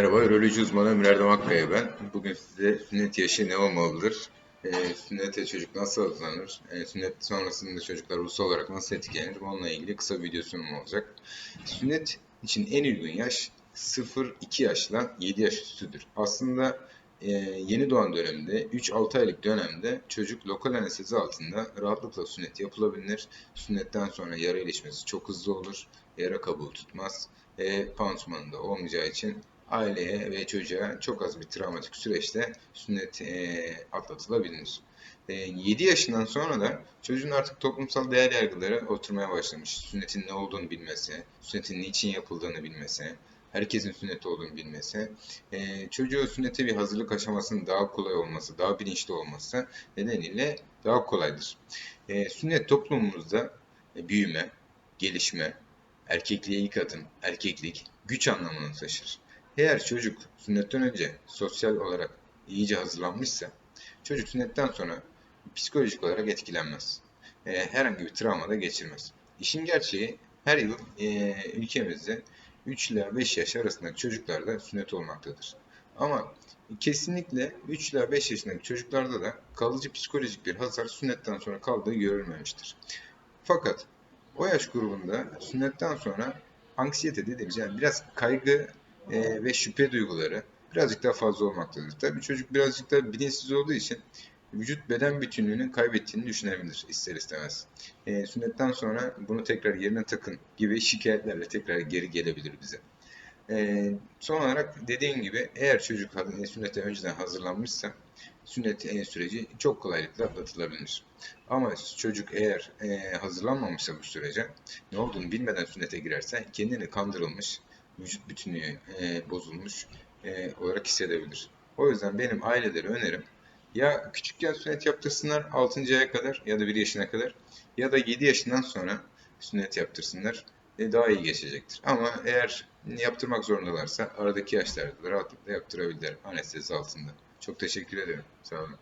Merhaba, üroloji uzmanı Ömer Erdem Akkaya ben. Bugün size sünnet yaşı ne olmalıdır? E, sünnete çocuk nasıl hazırlanır? E, sünnet sonrasında çocuklar ulusal olarak nasıl etkilenir? Onunla ilgili kısa bir video sunum olacak. Sünnet için en uygun yaş 0-2 yaşla 7 yaş üstüdür. Aslında e, yeni doğan dönemde 3-6 aylık dönemde çocuk lokal anestezi altında rahatlıkla sünnet yapılabilir. Sünnetten sonra yara iyileşmesi çok hızlı olur. Yara kabuğu tutmaz. E, pansumanı da olmayacağı için aileye ve çocuğa çok az bir travmatik süreçte sünnet e, atlatılabilir. E, 7 yaşından sonra da çocuğun artık toplumsal değer yargıları oturmaya başlamış. Sünnetin ne olduğunu bilmesi, sünnetin niçin yapıldığını bilmesi, herkesin sünnet olduğunu bilmesi, e, çocuğu sünnete bir hazırlık aşamasının daha kolay olması, daha bilinçli olması nedeniyle daha kolaydır. E, sünnet toplumumuzda e, büyüme, gelişme, erkekliğe ilk adım, erkeklik, güç anlamını taşır. Eğer çocuk sünnetten önce sosyal olarak iyice hazırlanmışsa, çocuk sünnetten sonra psikolojik olarak etkilenmez. E, herhangi bir travma da geçirmez. İşin gerçeği her yıl e, ülkemizde 3 ile 5 yaş arasındaki çocuklarda sünnet olmaktadır. Ama kesinlikle 3 ila 5 yaşındaki çocuklarda da kalıcı psikolojik bir hasar sünnetten sonra kaldığı görülmemiştir. Fakat o yaş grubunda sünnetten sonra anksiyete dediğimiz yani biraz kaygı e, ve şüphe duyguları birazcık daha fazla olmaktadır. Tabii çocuk birazcık daha bilinçsiz olduğu için vücut beden bütünlüğünü kaybettiğini düşünebilir ister istemez. E, sünnetten sonra bunu tekrar yerine takın gibi şikayetlerle tekrar geri gelebilir bize. E, son olarak dediğim gibi eğer çocuk sünnete önceden hazırlanmışsa sünnet e, süreci çok kolaylıkla atlatılabilir. Ama çocuk eğer e, hazırlanmamışsa bu sürece ne olduğunu bilmeden sünnete girerse kendini kandırılmış, vücut bütünlüğü e, bozulmuş e, olarak hissedebilir. O yüzden benim ailelere önerim ya küçükken sünnet yaptırsınlar 6. aya kadar ya da 1 yaşına kadar ya da 7 yaşından sonra sünnet yaptırsınlar. E, daha iyi geçecektir. Ama eğer yaptırmak zorundalarsa aradaki yaşlarda da rahatlıkla yaptırabilirler anestezi altında. Çok teşekkür ederim. Sağ olun.